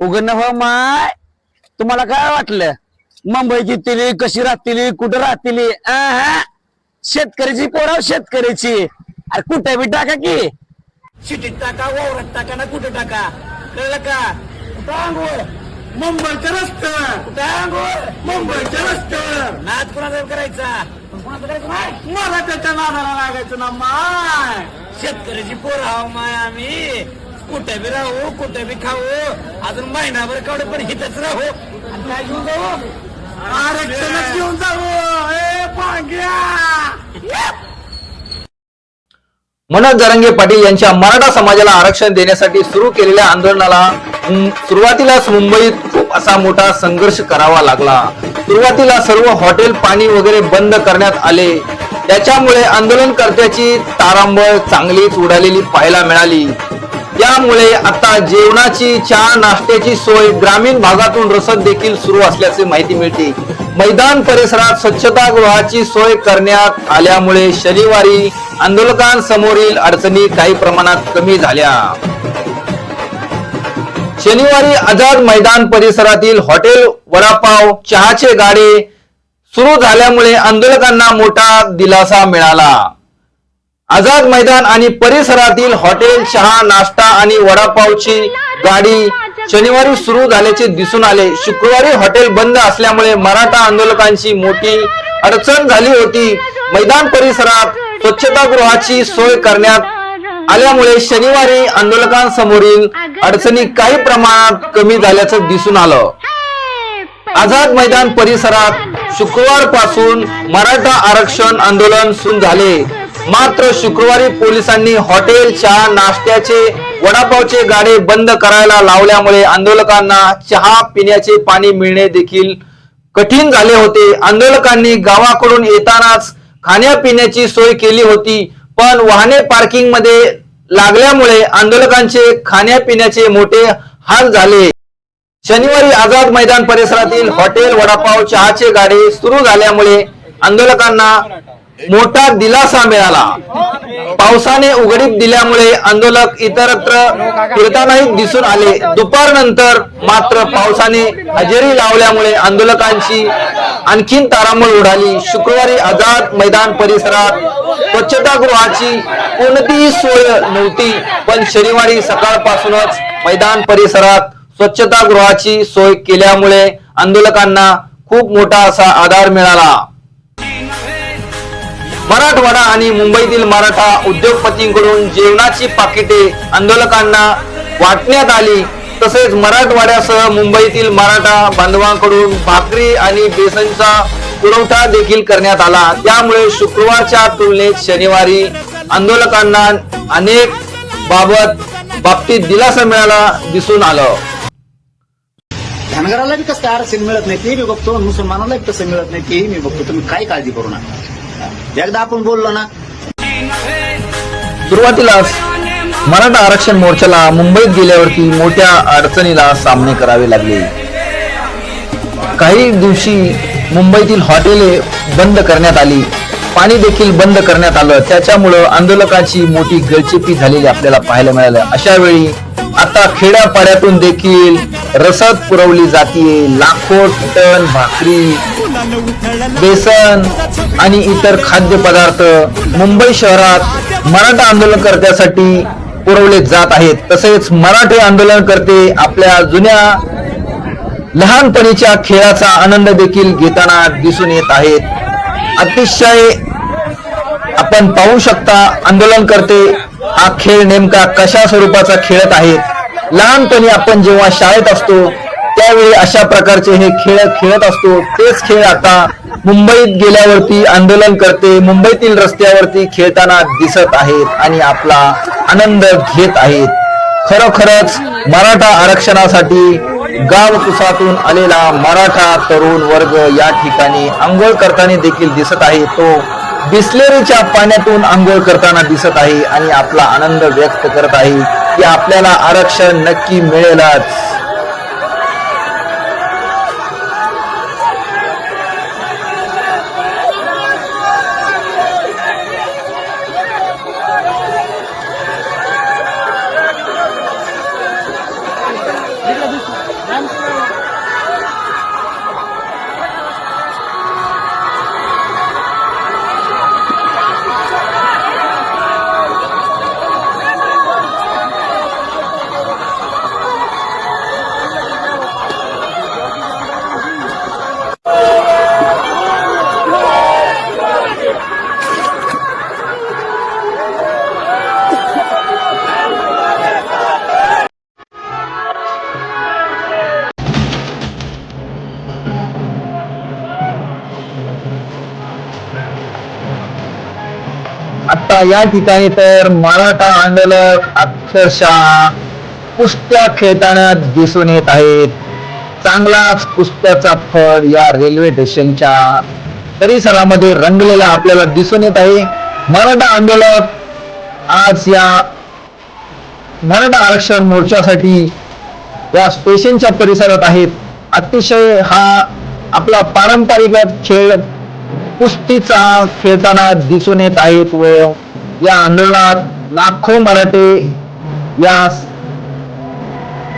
उघडणं हो माय. तुम्हाला काय वाटलं? मुंबई तिली कशी राहतील कुठं राहतील? शेतकऱ्याची पोराव हो शेतकऱ्याची अरे कुठे बी टाका की. शिटीत टाका वावरात टाका ना कुठे टाका? कळलं का? कुठं आंघोळ? मुंबईचं रस्त कुठं आंघोळ? मुंबईचं रस्त नाच कुणाचा करायचा? मला त्याच्या नादाला लागायचं ना माय. शेतकऱ्याची पोराव माय आम्ही. कुठे बी राहू कुठे बी खाऊ अजून महिनाभर काढू पण हिथच राहू. आणि काय घेऊन जाऊ? आरक्षणच घेऊन जाऊ. ए पांग्या मनोज जरंगे पाटील यांच्या मराठा समाजाला आरक्षण देण्यासाठी सुरू केलेल्या आंदोलनाला सुरुवातीलाच मुंबईत खूप असा मोठा संघर्ष करावा लागला. सुरुवातीला सर्व हॉटेल पाणी वगैरे बंद करण्यात आले. त्याच्यामुळे आंदोलनकर्त्याची तारांबळ चांगलीच उडालेली पाहायला मिळाली. त्यामुळे आता जेवणाची चहा नाश्त्याची सोय ग्रामीण भागातून रसद देखील सुरू असल्याचे माहिती मिळते. मैदान परिसरात स्वच्छतागृहाची सोय करण्यात आल्यामुळे शनिवारी आंदोलकांसमोरील अडचणी काही प्रमाणात कमी झाल्या. शनिवारी आझाद मैदान परिसरातील हॉटेल वडापाव चहाचे गाडे सुरू झाल्यामुळे आंदोलकांना मोठा दिलासा मिळाला. आझाद मैदान आणि परिसरातील हॉटेल चहा नाश्ता आणि वडापावची गाडी शनिवारी सुरू झाल्याचे दिसून आले. शुक्रवारी हॉटेल बंद असल्यामुळे मराठा आंदोलकांची मोठी अडचण झाली होती. मैदान परिसरात स्वच्छतागृहाची सोय करण्यात आल्यामुळे शनिवारी आंदोलकांसमोरील अडचणी काही प्रमाणात कमी झाल्याचं दिसून आलं. आझाद मैदान परिसरात शुक्रवारपासून मराठा आरक्षण आंदोलन सुरू झाले. मात्र शुक्रवारी पोलिसांनी हॉटेल चहा नाश्त्याचे वडापावचे गाडे बंद करायला लावल्यामुळे आंदोलकांना चहा पिण्याचे पाणी मिळणे देखील कठीण झाले होते. आंदोलकांनी गावाकडून येतानाच खाण्यापिण्याची सोय केली होती पण वाहने पार्किंगमध्ये लागल्यामुळे आंदोलकांचे खाण्यापिण्याचे मोठे हाल झाले. शनिवारी आझाद मैदान परिसरातील हॉटेल वडापाव चहाचे गाडे सुरू झाल्यामुळे आंदोलकांना मोठा दिलासा मिळाला. पावसाने उघडीप दिल्यामुळे आंदोलक इतरत्र फिरतानाही दिसून आले. दुपारनंतर मात्र पावसाने हजेरी लावल्यामुळे आंदोलकांची आणखीन तारांबळ उडाली. शुक्रवारी आझाद मैदान परिसरात स्वच्छतागृहाची कोणतीही सोय नव्हती पण शनिवारी सकाळपासूनच मैदान परिसरात स्वच्छतागृहाची सोय केल्यामुळे आंदोलकांना खूप मोठा असा आधार मिळाला. मराठवाडा आणि मुंबईतील मराठा उद्योगपतींकडून जेवणाची पाकिटे आंदोलकांना वाटण्यात आली. तसेच मराठवाड्यासह मुंबईतील मराठा बांधवांकडून भाकरी आणि बेसनचा पुरवठा देखील करण्यात आला. त्यामुळे शुक्रवारच्या तुलनेत शनिवारी आंदोलकांना अनेक बाबत बाबतीत दिलासा मिळाला दिसून आलं. धनगराला बी कसं काय आरक्षण मिळत नाही ते मी बघतो. मुसलमानाला बी तसं मिळत नाही तेही मी बघतो. तुम्ही काय काळजी करू नका. एकदा आपण बोललो ना. सुरुवातीलाच मराठा आरक्षण मोर्चाला मुंबईत गेल्यावरती मोठ्या अडचणीला सामने करावे लागले. काही दिवशी मुंबईतील हॉटेले बंद करण्यात आली. पाणी देखील बंद करण्यात आलं. त्याच्यामुळं आंदोलकाची मोठी गळचेपी झालेली आपल्याला पाहायला मिळालं. अशा वेळी आता खेड्यापाड्यातून देखील रसद पुरवली जाते लाखो टन भाकरी बेसन आणि इतर खाद्यपदार्थ मुंबई शहरात मराठा आंदोलनकर्त्यासाठी पुरवले जात आहेत. तसेच मराठी आंदोलनकर्ते आपल्या जुन्या लहानपणीच्या खेळाचा आनंद देखील घेताना दिसून येत आहेत. अतिशय आपण पाहू शकता आंदोलनकर्ते हा खेळ नेमका कशा स्वरूपाचा खेळत आहेत. लहानपणी आपण जेव्हा शाळेत असतो त्यावेळी अशा प्रकारचे हे खेळ खेळत असतो. तेच खेळ आता मुंबईत गेल्यावरती आंदोलन करते. मुंबईतील रस्त्यावरती खेळताना दिसत आहेत आणि आपला आनंद घेत आहेत. खरोखरच मराठा आरक्षणासाठी गाव कुसातून आलेला मराठा तरुण वर्ग या ठिकाणी आंघोळ करताना देखील दिसत आहे. तो बिस्लेरीच्या पाण्यातून आंघोळ करताना दिसत आहे आणि आपला आनंद व्यक्त करत आहे की आपल्याला आरक्षण नक्की मिळेलच. आता या ठिकाणी तर मराठा आंदोलक अक्षरशः कुस्त्या खेळताना दिसून येत आहेत. चांगलाच कुस्त्याचा फळ या रेल्वे स्टेशनच्या परिसरामध्ये रंगलेला आपल्याला दिसून येत आहे. मराठा आंदोलक आज या मराठा आरक्षण मोर्चासाठी या स्टेशनच्या परिसरात आहेत. अतिशय हा आपला पारंपरिक खेळ कुस्तीचा खेळताना दिसून येत आहेत व या आंदोलनात लाखो मराठे या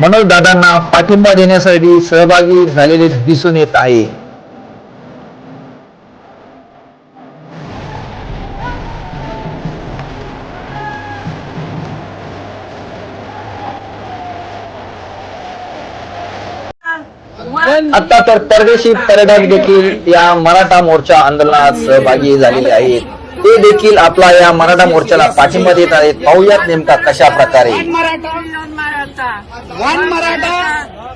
मनोज दादांना पाठिंबा देण्यासाठी सहभागी झालेले दिसून येत आहे. आता तर परदेशी पर्यटक देखील या मराठा मोर्चा आंदोलनात सहभागी झालेले आहेत. ते देखील आपला या मराठा मोर्चाला पाठिंबा देत आहेत. पाहुयात नेमका कशा प्रकारे. Maratha one Maratha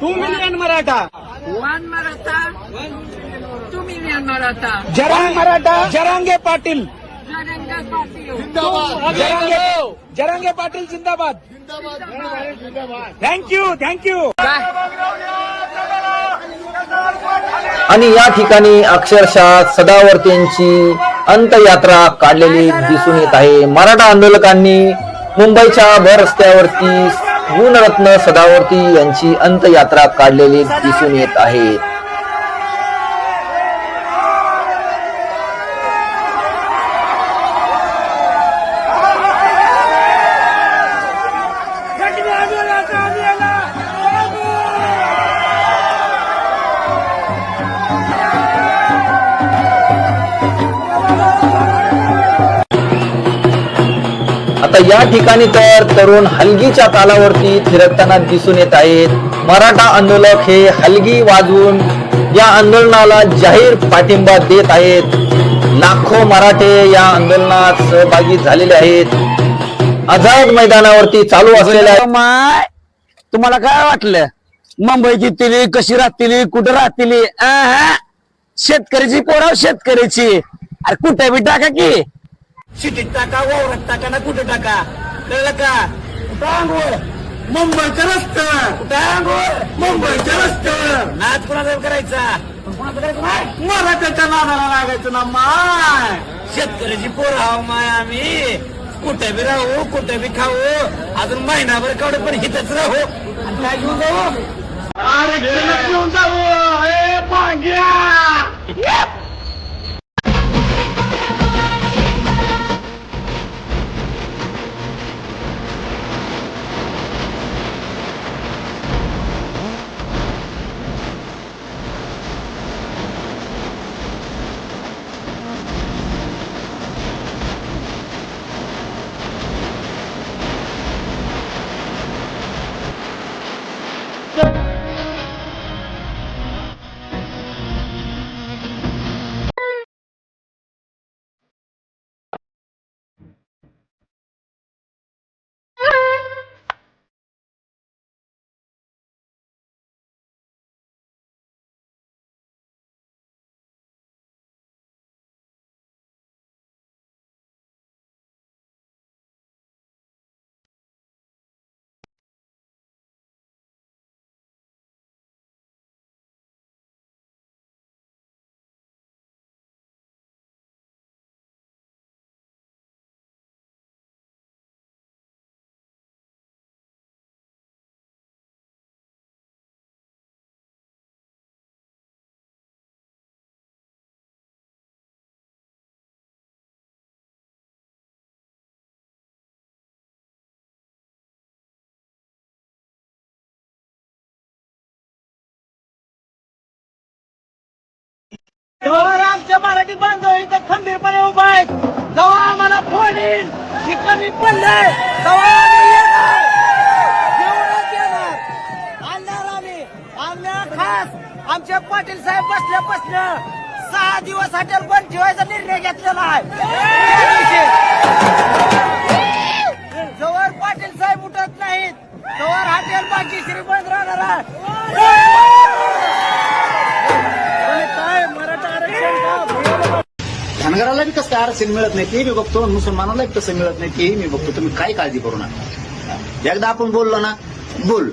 two million Maratha one Maratha two million Maratha Jarange Maratha Jarange Patil जगंगा Patil Jarange Jarange Patil जिंदाबाद थँक्यू थँक्यू आणि या ठिकाणी अक्षरशः सदावर्तींची अंतयात्रा काढलेली दिसून येत आहे. मराठा आंदोलकांनी मुंबईच्या भर रस्त्यावरती गुणरत्न सदावर्ती यांची अंतयात्रा काढलेली दिसून येत आहे. आता या ठिकाणी तर तरुण हलगीच्या तालावरती थिरकताना दिसून येत आहेत. मराठा आंदोलक हे हलगी वाजवून या आंदोलनाला जाहीर पाठिंबा देत आहेत. लाखो मराठे या आंदोलनात सहभागी झालेले आहेत. आझाद मैदानावरती चालू असलेल्या माय तुम्हाला काय वाटलं? मुंबईची तिली कशी राहतील कुठं राहतील? शेतकऱ्याची पोराव शेतकऱ्याची अरे कुठे बी टाका की. शिटीत टाका वावरात टाका ना कुठे टाका कळलं का कुठं आंघोळ मुंबईचं रस्तं कुठं आंघोळ मुंबईचं रस्तं नाच कोणाचा करायचा पण कोणाचा करायचा माय मराठ्याच्या नादाला लागायचं ना माय शेतकऱ्याची पोर हाव माय आम्ही कुठे बी राहू कुठे बी खाऊ अजून महिनाभर काढू पण हिथच राहू आणि काय घेऊन जाऊ आरक्षण घेऊन जाऊ ए पांग्या हो, जेव्हा आमच्या मराठी बांधव इथं खंबीरपणे उभा आहेत. जेव्हा आम्हाला फोन येईल. की कमी पडले. तेव्हा आम्ही खास. आमचे पाटील साहेब बसल्यापासनं सहा दिवस हॉटेल बंद ठेवायचा निर्णय घेतलेला आहे. जवळ पाटील साहेब उठत नाहीत. जवळ हॉटेल बाकी श्रीमंत राहणार धनगराला बी कसं काय आरक्षण मिळत नाही ते मी बघतो. मुसलमानाला एक कसं मिळत नाही तेही मी बघतो. तुम्ही काय काळजी करू नका. एकदा आपण बोललो ना बोल.